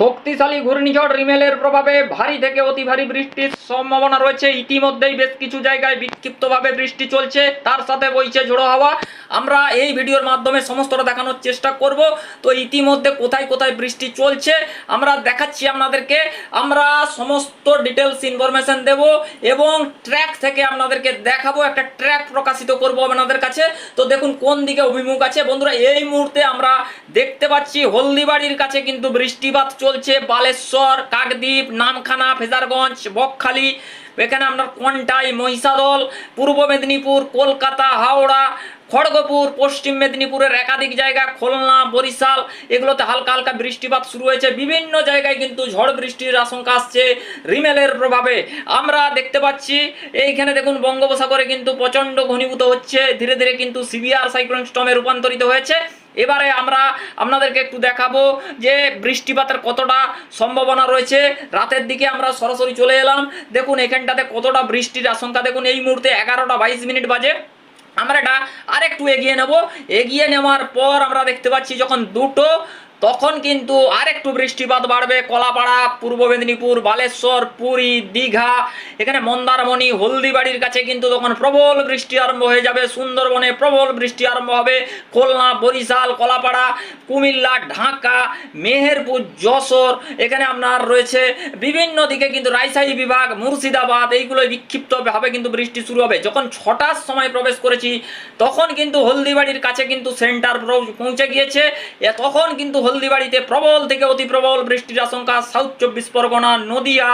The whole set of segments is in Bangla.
শক্তিশালী ঘূর্ণিঝড় রিমেলের প্রভাবে ভারী থেকে অতি ভারী বৃষ্টির সম্ভাবনা রয়েছে। ইতিমধ্যেই বেশ কিছু জায়গায় বিক্ষিপ্তভাবে বৃষ্টি চলছে। তার সাথে বইছে ঝোড়ো হাওয়া। আমরা এই ভিডিওর মাধ্যমে সমস্তটা দেখানোর চেষ্টা করব। তো ইতিমধ্যে কোথায় কোথায় বৃষ্টি চলছে, আমরা দেখাচ্ছি আপনাদেরকে। আমরা সমস্ত ডিটেলস ইনফরমেশন দেব এবং ট্র্যাক থেকে আপনাদেরকে দেখাবো। একটা ট্র্যাক প্রকাশিত করব আপনাদের কাছে। তো দেখুন, কোন দিকে অভিমুখ আছে। বন্ধুরা, এই মুহূর্তে আমরা দেখতে পাচ্ছি, হলদিবাড়ির কাছে কিন্তু বৃষ্টিপাত চলছে। বালেশ্বর কাকদ্বীপ নামখানা ফেজারগঞ্জ বকখালি। এখানে আপনার কন্টাই মহিষাদল পূর্ব মেদিনীপুর কলকাতা হাওড়া খড়গপুর, পশ্চিম মেদিনীপুরের একাধিক জায়গা, খুলনা, বরিশাল, এগুলোতে হালকা হালকা বৃষ্টিপাত শুরু হয়েছে। বিভিন্ন জায়গায় কিন্তু ঝড় বৃষ্টির আশঙ্কা আসছে রিমেলের প্রভাবে। আমরা দেখতে পাচ্ছি, এইখানে দেখুন বঙ্গোপসাগরে কিন্তু প্রচণ্ড ঘনীভূত হচ্ছে। ধীরে ধীরে কিন্তু সিভিয়ার সাইক্লোন স্টমে রূপান্তরিত হয়েছে। এবারে আমরা আপনাদেরকে একটু দেখাবো যে বৃষ্টিপাতের কতটা সম্ভাবনা রয়েছে। রাতের দিকে আমরা সরাসরি চলে এলাম। দেখুন এখানটাতে কতটা বৃষ্টির আশঙ্কা। দেখুন এই মুহূর্তে এগারোটা বাইশ মিনিট বাজে। আমরা এটা আরেকটু এগিয়ে নেব। এগিয়ে নেওয়ার পর আমরা দেখতে পাচ্ছি যখন দুটো তখন কিন্তু আরেকটু বৃষ্টিপাত বাড়বে। কলাপাড়া, পূর্ব মেদিনীপুর, বালেশ্বর, পুরী, দীঘা, এখানে মন্দারমণি, হলদিবাড়ির কাছে কিন্তু তখন প্রবল বৃষ্টি আরম্ভ হয়ে যাবে। সুন্দরবনে প্রবল বৃষ্টি আরম্ভ হবে। খুলনা, বরিশাল, কলাপাড়া, কুমিল্লা, ঢাকা, মেহেরপুর, যশোর, এখানে আপনার রয়েছে বিভিন্ন দিকে কিন্তু রাজশাহী বিভাগ, মুর্শিদাবাদ এইগুলো বিক্ষিপ্তভাবে কিন্তু বৃষ্টি শুরু হবে। যখন ছটার সময় প্রবেশ করেছি, তখন কিন্তু হলদিবাড়ির কাছে কিন্তু সেন্টার পৌঁছে গিয়েছে। তখন কিন্তু হলদিবাড়িতে প্রবল থেকে অতি প্রবল বৃষ্টির আশঙ্কা সাউথ চব্বিশ পরগনা, নদিয়া,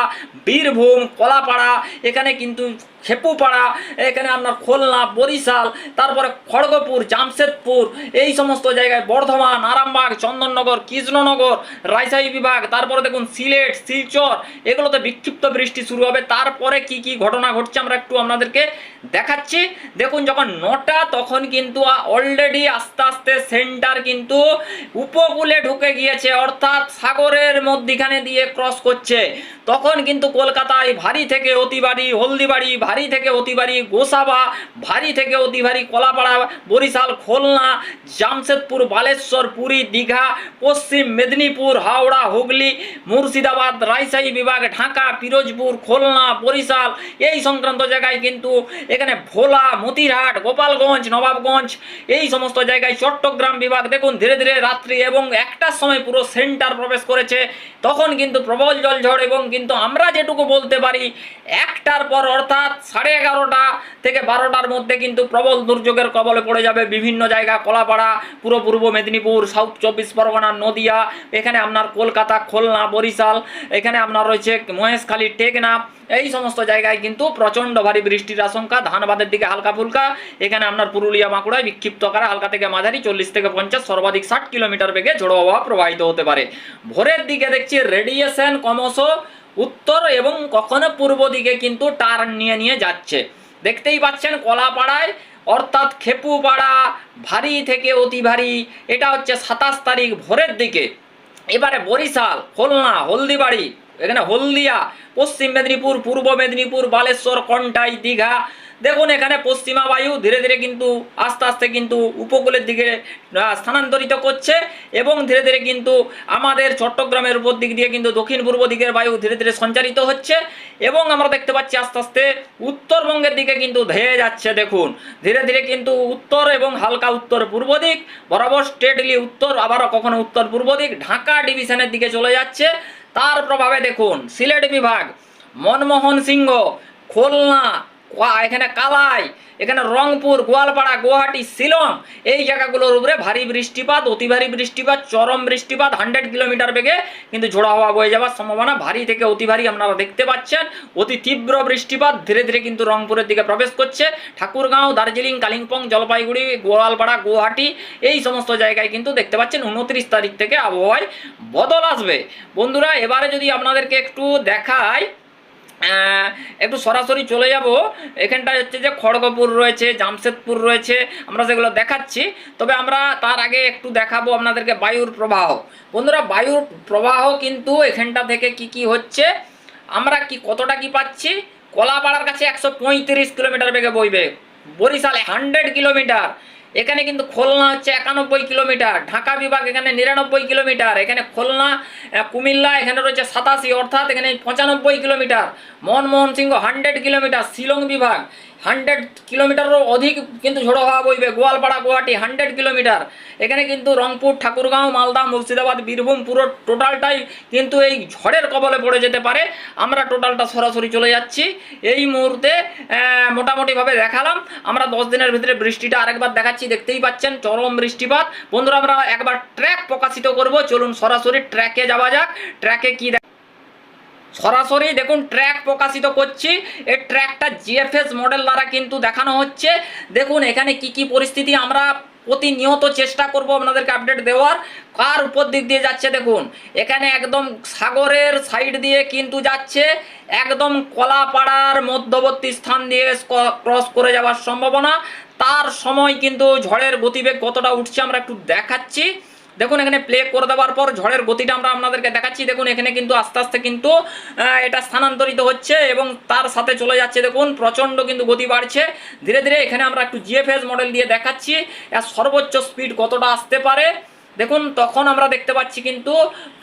বীরভূম, কলাপাড়া, এখানে কিন্তু খেপুপাড়া, এখানে আপনার খুলনা, বরিশাল, তারপরে খড়গপুর, জামশেদপুর, এই সমস্ত জায়গায় বর্ধমান, আরামবাগ, চন্দননগর, কৃষ্ণনগর, রাজশাহী বিভাগ, তারপরে দেখুন সিলেট, শিলচর, এগুলোতে বিক্ষিপ্ত বৃষ্টি শুরু হবে। তারপরে কি কি ঘটনা ঘটছে আমরা একটু আপনাদেরকে দেখাচ্ছি। দেখুন যখন নটা, তখন কিন্তু অলরেডি আস্তে আস্তে সেন্টার কিন্তু উপকূলে ঢুকে গিয়েছে, অর্থাৎ সাগরের মধ্যিখানে দিয়ে ক্রস করছে। তখন কিন্তু কলকাতায় ভারী থেকে অতি ভারী হলদিবাড়ি ভারী থেকে অতি ভারী গোসাবা ভারী থেকে অতি ভারী কলাপাড়া, বরিশাল, খুলনা, জামশেদপুর, বালেশ্বর, পুরী, দীঘা, পশ্চিম মেদিনীপুর, হাওড়া, হুগলি, মুর্শিদাবাদ, রাজশাহী বিভাগ, ঢাকা, পিরোজপুর, খুলনা, বরিশাল এই সংক্রান্ত জায়গায় কিন্তু এখানে ভোলা, মতিরহাট, গোপালগঞ্জ, নবাবগঞ্জ এই সমস্ত জায়গায় চট্টগ্রাম বিভাগ দেখুন ধীরে ধীরে রাত্রি এবং একটার সময় পুরো সেন্টার প্রবেশ করেছে। তখন কিন্তু প্রবল জলঝড় এবং কিন্তু আমরা যেটুকু বলতে পারি, একটার পর অর্থাৎ সাড়ে এগারোটা থেকে বারোটার মধ্যে কিন্তু প্রবল দুর্যোগের কবলে পড়ে যাবে বিভিন্ন জায়গা, কলাপাড়া পুরো পূর্ব মেদিনীপুর সাউথ চব্বিশ পরগনা, নদিয়া, এখানে আপনার কলকাতা, খুলনা, বরিশাল, এখানে আপনার রয়েছে মহেশখালী, টেকনাফ, এই সমস্ত জায়গায় কিন্তু প্রচণ্ড ভারী বৃষ্টির আশঙ্কা, ধানবাদের দিকে হালকা ফুলকা, এখানে আপনার পুরুলিয়া বাঁকুড়ায় বিক্ষিপ্ত আকারে হালকা থেকে মাঝারি চল্লিশ থেকে পঞ্চাশ, সর্বাধিক ষাট কিলোমিটার বেগে ঝোড়ো হাওয়া প্রবাহিত হতে পারে। ভোরের দিকে দেখছি রেডিয়েশন ক্রমশ উত্তর এবং কখনো পূর্ব দিকে কিন্তু টার্ন নিয়ে নিয়ে যাচ্ছে। দেখতেই পাচ্ছেন কলাপাড়ায়, অর্থাৎ খেপুপাড়া, ভারী থেকে অতি ভারী, এটা হচ্ছে সাতাশ তারিখ ভোরের দিকে। এবারে বরিশাল, খুলনা, হলদিবাড়ি, এখানে হলদিয়া, পশ্চিম মেদিনীপুর, পূর্ব মেদিনীপুর, বালেশ্বর, কন্টাই, দীঘা দেখুন, এখানে পশ্চিমা বায়ু ধীরে ধীরে কিন্তু আস্তে আস্তে কিন্তু উপকূলের দিকে স্থানান্তরিত করছে এবং ধীরে ধীরে কিন্তু আমাদের চট্টগ্রামের উপর দিক দিয়ে কিন্তু দক্ষিণ পূর্ব দিকের বায়ু ধীরে ধীরে সঞ্চারিত হচ্ছে এবং আমরা দেখতে পাচ্ছি আস্তে আস্তে উত্তরবঙ্গের দিকে কিন্তু ধেয়ে যাচ্ছে। দেখুন, ধীরে ধীরে কিন্তু উত্তর এবং হালকা উত্তর পূর্ব দিক, বরাবর স্টেটলি উত্তর, আবারও কখনো উত্তর পূর্ব দিক, ঢাকা ডিভিশনের দিকে চলে যাচ্ছে। তার প্রভাবে দেখুন, সিলেট বিভাগ, মনমোহন সিংহ, খুলনা এখানে কালাই, এখানে রংপুর, গোয়ালপাড়া, গুয়াহাটি, শিলং, এই জায়গাগুলোর উপরে ভারী বৃষ্টিপাত, অতি ভারী বৃষ্টিপাত, চরম বৃষ্টিপাত হান্ড্রেড কিলোমিটার বেগে কিন্তু ঝোড়া হওয়া বয়ে যাওয়ার সম্ভাবনা ভারী থেকে অতি ভারী আপনারা দেখতে পাচ্ছেন। অতি তীব্র বৃষ্টিপাত ধীরে ধীরে কিন্তু রংপুরের দিকে প্রবেশ করছে। ঠাকুরগাঁও, দার্জিলিং, কালিম্পং, জলপাইগুড়ি, গোয়ালপাড়া, গুয়াহাটি, এই সমস্ত জায়গায় কিন্তু দেখতে পাচ্ছেন উনত্রিশ তারিখ থেকে আবহাওয়ায় বদল আসবে। বন্ধুরা, এবারে যদি আপনাদেরকে একটু দেখায় একটু সরাসরি চলে যাব। এখানটায় হচ্ছে যে খড়গপুর রয়েছে, জামশেদপুর রয়েছে, আমরা সেগুলো দেখাচ্ছি। তবে আমরা তার আগে একটু দেখাবো আপনাদেরকে বায়ুর প্রবাহ। বন্ধুরা, বায়ুর প্রবাহ কিন্তু এখানটা থেকে কি কি হচ্ছে, আমরা কি কতটা কি পাচ্ছি? কলাপাড়ার কাছে একশো পঁয়ত্রিশ কিলোমিটার বেগে বইবে। বরিশালে হান্ড্রেড কিলোমিটার। এখানে কিন্তু খুলনা হচ্ছে একানব্বই কিলোমিটার, ঢাকা বিভাগ এখানে নিরানব্বই কিলোমিটার, এখানে খুলনা কুমিল্লা, এখানে রয়েছে সাতাশি, অর্থাৎ এখানে পঁচানব্বই kilometre, Manmohan Singh hundred kilometre, Shillong বিভাগ। হান্ড্রেড কিলোমিটারও অধিক কিন্তু ঝোড়ো হাওয়া বইবে। Goalpara, Guwahati, hundred kilometre. এখানে কিন্তু রংপুর, ঠাকুরগাঁও, মালদা, মুর্শিদাবাদ, বীরভূম পুরো টোটালটাই কিন্তু এই ঝড়ের কবলে পড়ে যেতে পারে। আমরা টোটালটা সরাসরি চলে যাচ্ছি। এই মুহূর্তে মোটামুটিভাবে দেখালাম। আমরা দশ দিনের ভিতরে বৃষ্টিটা আরেকবার দেখাচ্ছি। দেখতেই পাচ্ছেন চরম বৃষ্টিপাত। বন্ধুরা, আমরা একবার ট্র্যাক প্রকাশিত করব। চলুন সরাসরি ট্র্যাকে যাওয়া যাক। ট্র্যাকে কী দেখ- সরাসরি দেখুন ট্র্যাক প্রকাশিত করছি। এই ট্র্যাকটা জিএফএস মডেল দ্বারা কিন্তু দেখানো হচ্ছে। দেখুন, এখানে কি কি পরিস্থিতি আমরা প্রতিনিয়ত চেষ্টা করব আপনাদেরকে আপডেট দেওয়ার। কার উপর দিক দিয়ে যাচ্ছে দেখুন, এখানে একদম সাগরের সাইড দিয়ে কিন্তু যাচ্ছে। একদম কলাপাড়ার মধ্যবর্তী স্থান দিয়ে ক্রস করে যাওয়ার সম্ভাবনা। তার সময় কিন্তু ঝড়ের গতিবেগ কতটা উঠছে আমরা একটু দেখাচ্ছি। দেখুন, এখানে প্লে করে দেওয়ার পর ঝড়ের গতিটা আমরা আপনাদেরকে দেখাচ্ছি। দেখুন, এখানে কিন্তু আস্তে আস্তে কিন্তু এটা স্থানান্তরিত হচ্ছে এবং তার সাথে চলে যাচ্ছে। দেখুন, প্রচণ্ড কিন্তু গতি বাড়ছে। ধীরে ধীরে এখানে আমরা একটু জিএফএস মডেল দিয়ে দেখাচ্ছি। এর সর্বোচ্চ স্পিড কতটা আসতে পারে? দেখুন, তখন আমরা দেখতে পাচ্ছি কিন্তু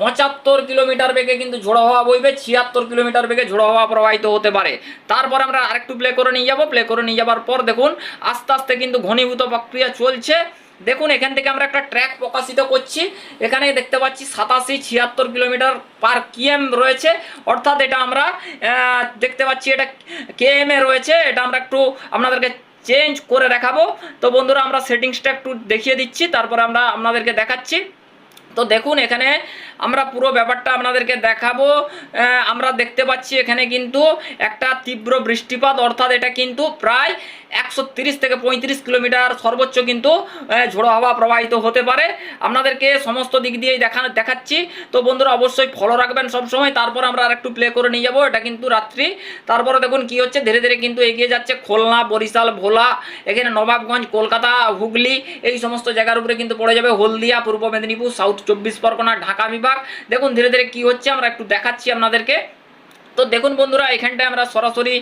পঁচাত্তর কিলোমিটার বেগে কিন্তু ঝোড়ো হওয়া বইবে, ছিয়াত্তর কিলোমিটার বেগে ঝোড়ো হওয়া প্রবাহিত হতে পারে। তারপর আমরা আরেকটু প্লে করে নিয়ে যাব। প্লে করে নিয়ে যাবার পর দেখুন, আস্তে আস্তে কিন্তু ঘনীভূত প্রক্রিয়া চলছে। দেখুন, এখান থেকে আমরা একটা ট্র্যাক প্রকাশিত করছি। এখানে দেখতে পাচ্ছি সাতাশি ছিয়াত্তর কিলোমিটার পার কিএম রয়েছে। অর্থাৎ এটা আমরা দেখতে পাচ্ছি এটা কেএম এ রয়েছে। এটা আমরা একটু আপনাদেরকে চেঞ্জ করে দেখাবো। তো বন্ধুরা, আমরা সেটিংসটা একটু দেখিয়ে দিচ্ছি, তারপরে আমরা আপনাদেরকে দেখাচ্ছি। তো দেখুন, এখানে আমরা পুরো ব্যাপারটা আপনাদেরকে দেখাবো। আমরা দেখতে পাচ্ছি এখানে কিন্তু একটা তীব্র বৃষ্টিপাত, অর্থাৎ এটা কিন্তু প্রায় একশো থেকে পঁয়ত্রিশ কিলোমিটার সর্বোচ্চ কিন্তু ঝোড়ো হাওয়া প্রবাহিত হতে পারে। আপনাদেরকে সমস্ত দিক দিয়েই দেখা, দেখাচ্ছি। তো বন্ধুরা, অবশ্যই ফলো রাখবেন সবসময়। তারপর আমরা আরেকটু প্লে করে নিয়ে যাব। এটা কিন্তু রাত্রি। তারপরে দেখুন কি হচ্ছে। ধীরে ধীরে কিন্তু এগিয়ে যাচ্ছে খুলনা, বরিশাল, ভোলা, এখানে নবাবগঞ্জ, কলকাতা, হুগলি, এই সমস্ত জায়গার উপরে কিন্তু পড়ে যাবে হলদিয়া, পূর্ব মেদিনীপুর সাউথ চব্বিশ পরগনা, ঢাকা বিভাগ। দেখুন, ধীরে ধীরে কি হচ্ছে, আমরা একটু দেখাচ্ছি আপনাদেরকে। তো দেখুন বন্ধুরা, এখানটায় আমরা সরাসরি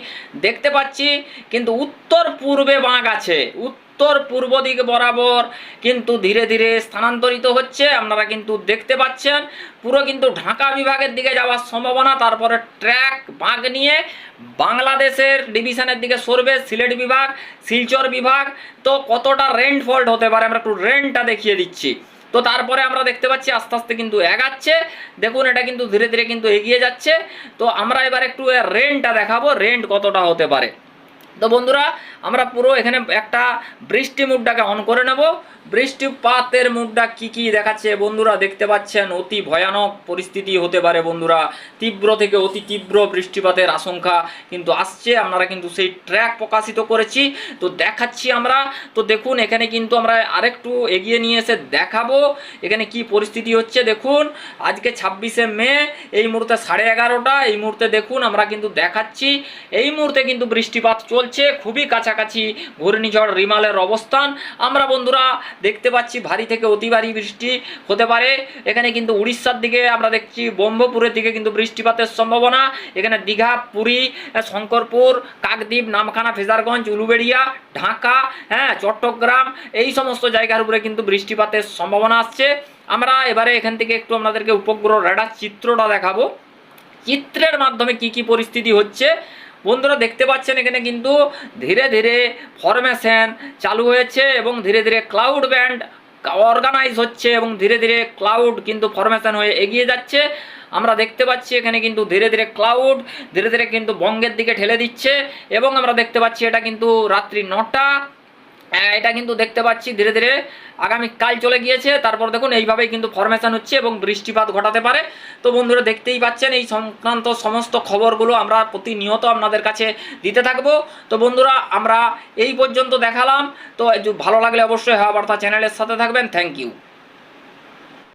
দেখতে পাচ্ছি, কিন্তু উত্তর পূর্বে বাঁক আছে। উত্তর পূর্ব দিক বরাবর কিন্তু ধীরে ধীরে স্থানান্তরিত হচ্ছে, আপনারা কিন্তু দেখতে পাচ্ছেন। পুরো কিন্তু ঢাকা বিভাগের দিকে যাওয়ার সম্ভাবনা, তারপরে ট্র্যাক, বাঁক নিয়ে বাংলাদেশের ডিভিশনের দিকে সরবে সিলেট বিভাগ, শিলচর বিভাগ। তো কতটা রেন্ট ফল্ট হতে পারে, আমরা একটু রেন্টটা দেখিয়ে দিচ্ছি। তো তারপরে আমরা দেখতে পাচ্ছি আস্তে আস্তে কিন্তু এগাচ্ছে। দেখুন, এটা কিন্তু ধীরে ধীরে কিন্তু এগিয়ে যাচ্ছে। তো আমরা এবার একটু রেন্টটা দেখাবো, রেন্ট কতটা হতে পারে। তো বন্ধুরা, আমরা পুরো এখানে একটা বৃষ্টি মুডটাকে অন করে নেব। বৃষ্টিপাতের মুডটা কি কি দেখাচ্ছে বন্ধুরা? দেখতে পাচ্ছেন, অতি ভয়ানক পরিস্থিতি হতে পারে বন্ধুরা। তীব্র থেকে অতি তীব্র বৃষ্টিপাতের আশঙ্কা কিন্তু আসছে। আপনারা কিন্তু সেই ট্র্যাক প্রকাশিত করেছি। তো দেখাচ্ছি আমরা। তো দেখুন, এখানে কিন্তু আমরা আরেকটু এগিয়ে নিয়ে এসে দেখাবো এখানে কি পরিস্থিতি হচ্ছে। দেখুন, আজকে ছাব্বিশে মে, এই মুহূর্তে সাড়ে এগারোটা। এই মুহূর্তে দেখুন, আমরা কিন্তু দেখাচ্ছি। এই মুহূর্তে কিন্তু বৃষ্টিপাত চলছে। খুবই কাছাকাছি ঘূর্ণিঝড় রিমালের অবস্থান। আমরা বন্ধুরা দেখতে পাচ্ছি, ভারী থেকে অতি ভারী বৃষ্টি হতে পারে। এখানে কিন্তু উড়িষ্যার দিকে আমরা দেখছি, ব্রহ্মপুরের দিকে কিন্তু বৃষ্টিপাতের সম্ভাবনা। এখানে দীঘা, পুরী শঙ্করপুর, কাকদ্বীপ, নামখানা, ফেজারগঞ্জ, উলুবেড়িয়া, ঢাকা হ্যাঁ চট্টগ্রাম, এই সমস্ত জায়গার উপরে কিন্তু বৃষ্টিপাতের সম্ভাবনা আসছে। আমরা এবারে এখান থেকে একটু আপনাদেরকে উপগ্রহ রেডার চিত্রটা দেখাবো। চিত্রের মাধ্যমে কি কি পরিস্থিতি হচ্ছে বন্ধুরা দেখতে পাচ্ছেন এখানে কিন্তু ধীরে ধীরে ফরমেশন চালু হয়েছে এবং ধীরে ধীরে ক্লাউড ব্যান্ড অর্গানাইজ হচ্ছে এবং ধীরে ধীরে ক্লাউড কিন্তু ফরমেশন হয়ে এগিয়ে যাচ্ছে। আমরা দেখতে পাচ্ছি এখানে কিন্তু ধীরে ধীরে ক্লাউড ধীরে ধীরে কিন্তু বঙ্গের দিকে ঠেলে দিচ্ছে এবং আমরা দেখতে পাচ্ছি এটা কিন্তু রাত্রি নটা। এটা কিন্তু দেখতে পাচ্ছি। ধীরে ধীরে আগামী কাল চলে গিয়েছে। তারপর দেখুন, এইভাবেই কিন্তু ফরমেশন হচ্ছে এবং বৃষ্টিপাত ঘটাতে পারে। তো বন্ধুরা, দেখতেই পাচ্ছেন, এই সংক্রান্ত সমস্ত খবরগুলো আমরা প্রতিনিয়ত আপনাদের কাছে দিতে থাকব। তো বন্ধুরা, আমরা এই পর্যন্ত দেখালাম। তো ভালো লাগলে অবশ্যই হাওয়া বার্তা চ্যানেলের সাথে থাকবেন। Thank you